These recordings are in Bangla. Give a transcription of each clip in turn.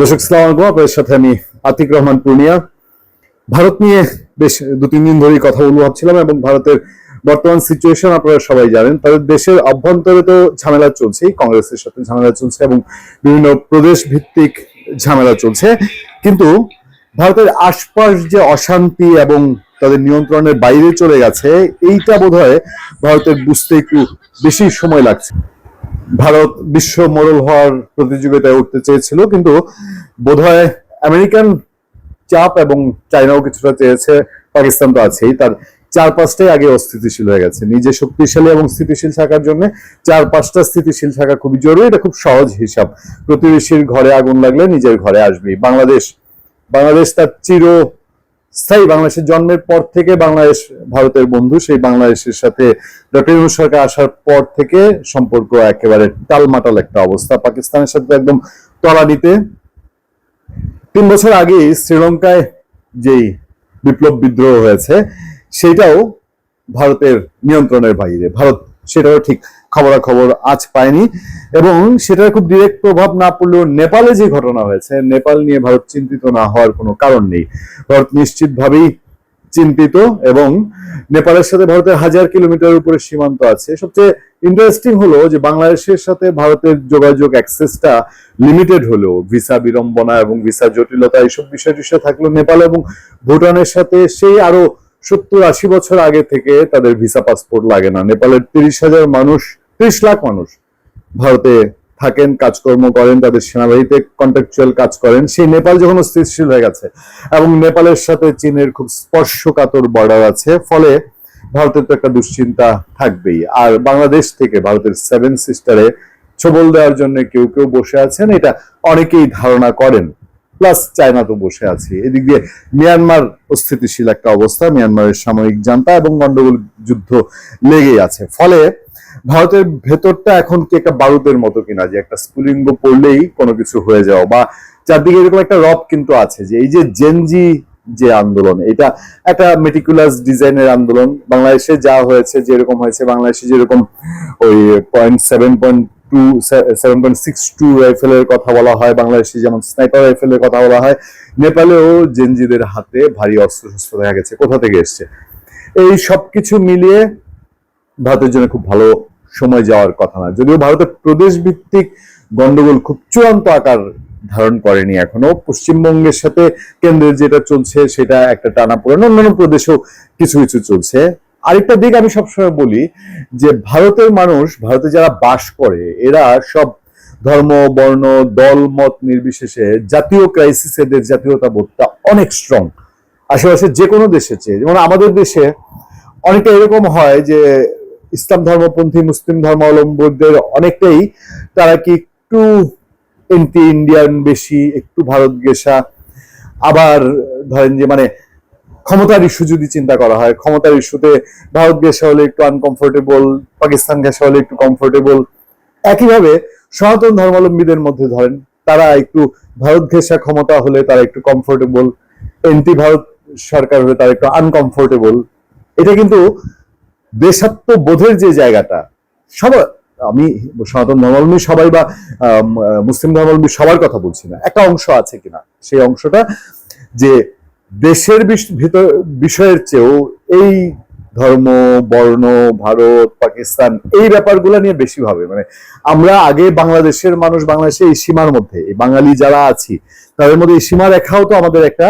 দর্শক আপনাদের সাথে আমি আতিক রহমান পূর্ণিয়া। ভারত নিয়ে বেশ দু, তিন দিন ধরেই কথা বলব ভাবছিলাম এবং ভারতের বর্তমান সিচুয়েশন আপনারা সবাই জানেন। তাদের দেশের অভ্যন্তরে তো ঝামেলা চলছেই কংগ্রেসের সাথে ঝামেলা চলছে এবং বিভিন্ন প্রদেশ ভিত্তিক ঝামেলা চলছে। কিন্তু ভারতের আশপাশ যে অশান্তি এবং তাদের নিয়ন্ত্রণের বাইরে চলে গেছে, এইটা বোধহয় ভারতের বুঝতে একটু বেশি সময় লাগছে। ভারত বিশ্ব মোড়ল হওয়ার প্রতিযোগিতায় উঠতে চেয়েছিল, কিন্তু বোধহয় আমেরিকান চাপ এবং চায়নাও কিছুটা চেয়েছে, পাকিস্তান তো আছেই, তার চার পাঁচটাই আগে অস্থিতিশীল হয়ে গেছে। নিজে শক্তিশালী এবং স্থিতিশীল থাকার জন্য চার পাঁচটা স্থিতিশীল থাকা খুবই জরুরি, এটা খুব সহজ হিসাব। প্রতিবেশীর ঘরে আগুন লাগলে নিজের ঘরে আসবেই। বাংলাদেশ বাংলাদেশ তার চির স্থায়ী বাংলাদেশের জন্মের পর থেকে বাংলাদেশ ভারতের বন্ধু, সেই বাংলাদেশের সাথে ডক্টর ইউনূস সরকার আসার পর থেকে সম্পর্ক একেবারে টালমাটাল একটা অবস্থা। পাকিস্তানের সাথে একদম তলানিতে। তিন বছর আগে শ্রীলঙ্কায় যেই বিপ্লব বিদ্রোহ হয়েছে, সেটাও ভারতের নিয়ন্ত্রণের বাইরে। ভারত, সেটাও ঠিক খবরাখবর আজ পায়নি। এবং সেটার খুব ডিরেক্ট প্রভাব না পড়লেও নেপালে যে ঘটনা হয়েছে, নেপাল নিয়ে ভারত চিন্তিত না হওয়ার কোনো কারণ নেই। ভারত নিশ্চিতভাবেই চিন্তিত এবং নেপালের সাথে ভারতের হাজার কিলোমিটার উপরে সীমান্ত আছে। সবচেয়ে ইন্টারেস্টিং হলো যে বাংলাদেশের সাথে ভারতের যোগাযোগ অ্যাক্সেসটা লিমিটেড হলেও ভিসা বিড়ম্বনা এবং ভিসা জটিলতা এইসব বিষয় টিষয় থাকলেও নেপাল এবং ভুটানের সাথে সেই আরও সত্তর আশি বছর আগে থেকে তাদের ভিসা পাসপোর্ট লাগে না। নেপালের তিরিশ হাজার মানুষ, তিরিশ লাখ মানুষ ভারতে থাকেন, কাজকর্ম করেন, তাদের সেনাবাহিনীতে কন্ট্রাকচুয়াল কাজ করেন, সেই নেপাল যখন স্থিতিশীল হয়ে গেছে এবং নেপালের সাথে চীনের খুব স্পর্শকাতর বর্ডার আছে, ফলে ভারতের তো একটা দুশ্চিন্তা থাকবেই। আর বাংলাদেশ থেকে ভারতের সেভেন সিস্টারে ছবল দেওয়ার জন্য কেউ কেউ বসে আছেন, এটা অনেকেই ধারণা করেন। প্লাস চায়না তো বসে আছে। এদিক দিয়ে মিয়ানমার অস্থিতিশীল একটা অবস্থা, মিয়ানমারের সাময়িক জান্তা এবং গন্ডগোল যুদ্ধ লেগেই আছে। ফলে ভারতের ভেতরটা এখন কি একটা বারুদের মতো কিনা, যে একটা স্ফুলিঙ্গ পড়লেই কোনো কিছু হয়ে যাও বা চারদিকে এরকম একটা রব কিন্তু আছে, যে এই যে জেনজি যে আন্দোলন, এটা একটা মেটিকুলাস ডিজাইনের আন্দোলন। বাংলাদেশে যা হয়েছে, যেরকম হয়েছে, বাংলাদেশে যেরকম ওই point seven point two seven point six two রাইফেলের কথা বলা হয়, বাংলাদেশে যেমন স্নাইপার রাইফেলের কথা বলা হয়, নেপালেও জেনজিদের হাতে ভারী অস্ত্র শস্ত্র দেখা গেছে। কোথা থেকে এসছে? এই সবকিছু মিলিয়ে ভারতের জন্য খুব ভালো সময় যাওয়ার কথা না। যদিও ভারতের প্রদেশ ভিত্তিক গন্ডগোল খুব চূড়ান্ত আকার ধারণ করেনি এখনও পশ্চিমবঙ্গের সাথে কেন্দ্রের যেটা চলছে, সেটা একটা টানা পড়েন। অন্যান্য প্রদেশেও কিছু কিছু চলছে। আরেকটা দিক আমি সবসময় বলি যে, ভারতের মানুষ, ভারতে যারা বাস করে, এরা সব ধর্ম, বর্ণ, দল, মত নির্বিশেষে জাতীয় ক্রাইসিস এদের জাতীয়তা বোধটা অনেক স্ট্রং আশেপাশে যে কোনো দেশে চেয়ে, যেমন আমাদের দেশে অনেকটা এরকম হয় যে ইসলাম ধর্মপন্থী, মুসলিম ধর্মাবলম্বীদের অনেকটাই তারা কি একটু এন্টি ইন্ডিয়ান বেশি, একটু ভারত গেসা। আবার ধরেন যে মানে ক্ষমতার ইস্যু যদি চিন্তা করা হয়, ক্ষমতার ইস্যুতে ভারত গেসা হলে একটু আনকমফোর্টেবল পাকিস্তান গেসা হলে একটু কমফোর্টেবল একইভাবে সনাতন ধর্মাবলম্বীদের মধ্যে ধরেন, তারা একটু ভারত ঘেঁষা ক্ষমতা হলে তারা একটু কমফোর্টেবল এন্টি ভারত সরকার হলে তারা একটু আনকমফোর্টেবল এটা কিন্তু দেশাত্মবোধের যে জায়গাটা, সবার, আমি সনাতন ধর্মাবলম্বী সবাই বা মুসলিম ধর্মাবলম্বী সবার কথা বলছি না। একটা অংশ আছে কিনা? সেই অংশটা যে দেশের ভিতর, বিষয়ের চেয়েও এই ধর্ম, বর্ণ, ভারত, পাকিস্তান, এই ব্যাপারগুলো নিয়ে বেশি ভাবে। মানে আমরা আগে বাংলাদেশের মানুষ, বাংলাদেশে এই সীমার মধ্যে, এই বাঙালি যারা আছি, তাদের মধ্যে এই সীমা রেখাও তো আমাদের একটা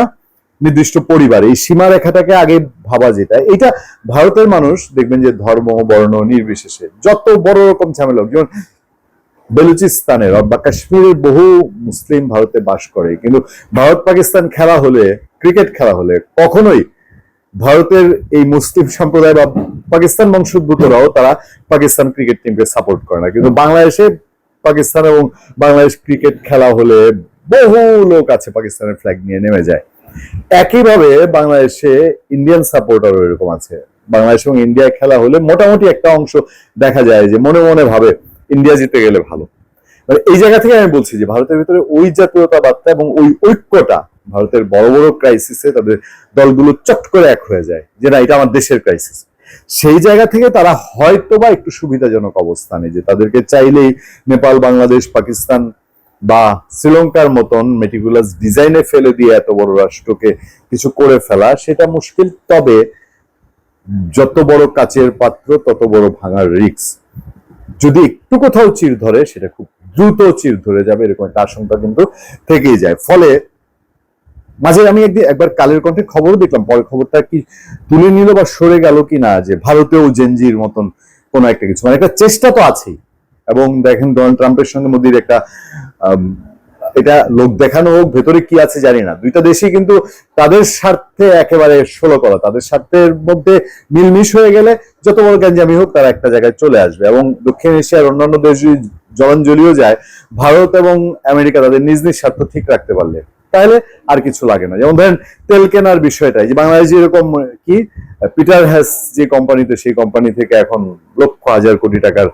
নির্দিষ্ট পরিবার, এই সীমারেখাটাকে আগে ভাবা যেটা এটা ভারতের মানুষ দেখবেন যে ধর্ম, বর্ণ নির্বিশেষে যত বড় রকম ঝামেলা যেমন বেলুচিস্তানের বা কাশ্মীরের বহু মুসলিম ভারতে বাস করে, কিন্তু ভারত পাকিস্তান খেলা হলে, ক্রিকেট খেলা হলে কখনোই ভারতের এই মুসলিম সম্প্রদায় বা পাকিস্তান বংশোদ্ভূতরাও তারা পাকিস্তান ক্রিকেট টিমকে সাপোর্ট করে না। কিন্তু বাংলাদেশে পাকিস্তান এবং বাংলাদেশ ক্রিকেট খেলা হলে বহু লোক আছে পাকিস্তানের ফ্ল্যাগ নিয়ে নেমে যায়। একইভাবে বাংলাদেশে ইন্ডিয়ান সাপোর্টার এরকম আছে। বাংলাদেশ এবং ইন্ডিয়া খেলা হলে মোটামুটি একটা অংশ দেখা যায় যে মনে মনে ভাবে ইন্ডিয়া জিতে গেলে ভালো। মানে এই জায়গা থেকে আমি বলছি যে ভারতের ভিতরে ওই জাতীয়তাবাদটা এবং ওই ঐক্যটা ভারতের বড় বড় ক্রাইসিসে তাদের দলগুলো চট করে এক হয়ে যায় যে না, এটা আমার দেশের ক্রাইসিস সেই জায়গা থেকে তারা হয়তো বা একটু সুবিধাজনক অবস্থানে যে তাদেরকে চাইলেই নেপাল, বাংলাদেশ, পাকিস্তান বা শ্রীলঙ্কার মতন মেটিকুলাস ডিজাইনে ফেলে দিয়ে এত বড় রাষ্ট্রকে কিছু করে ফেলা, সেটা মুশকিল। তবে যত বড় কাচের পাত্র, তত বড় ভাঙার রিস্ক যদি একটু কোথাও চির ধরে, সেটা খুব দ্রুত চির ধরে যাবে, এরকম একটা আশঙ্কা কিন্তু থেকেই যায়। ফলে মাঝে আমি একদিন, একবার কালের কণ্ঠে খবর দেখলাম পরে খবরটা কি তুলে নিল বা সরে গেল কি না, যে ভারতেও জেনজির মতন কোন একটা কিছু। মানে একটা চেষ্টা তো আছেই। এবং দেখেন ডোনাল্ড ট্রাম্পের সঙ্গে মোদির একটা এটা লোক দেখানো হোক, ভেতরে কি আছে জানি না। দুইটা দেশই কিন্তু তাদের স্বার্থে একেবারে ষোলো করা। তাদের স্বার্থের মধ্যে মিলমিশ হয়ে গেলে যত বড় গ্যাঞ্জামি হোক, তারা একটা জায়গায় চলে আসবে। এবং দক্ষিণ এশিয়ার অন্যান্য দেশ জলাঞ্জলিও যায়, ভারত এবং আমেরিকা তাদের নিজ নিজ স্বার্থ ঠিক রাখতে পারলে, তাহলে আর কিছু লাগে না। যেমন ধরেন, তেল কেনার বিষয়টা যে বাংলাদেশ যেরকম কি পিটার হ্যাস যে কোম্পানিতে সেই কোম্পানি থেকে এখন লক্ষ হাজার কোটি টাকার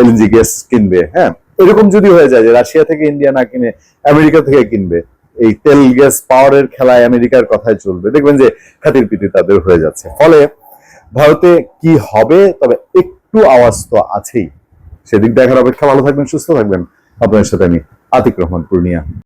এলএনজি গ্যাস কিনবে হ্যাঁ? এরকম যদি হয়ে যায় যে রাশিয়া থেকে ইন্ডিয়া না কিনে আমেরিকা থেকে কিনবে, এই তেল, গ্যাস, পাওয়ারের খেলায় আমেরিকার কথায় চলবে। দেখবেন যে খাতির পিটি তাদের হয়ে যাচ্ছে। ফলে ভারতে কি হবে? তবে একটু আওয়াজ তো আছেই। সেদিক দেখার অপেক্ষা ভালো থাকবেন, সুস্থ থাকবেন। আপনাদের সাথে আমি আতিক রহমান, পূর্ণিয়া।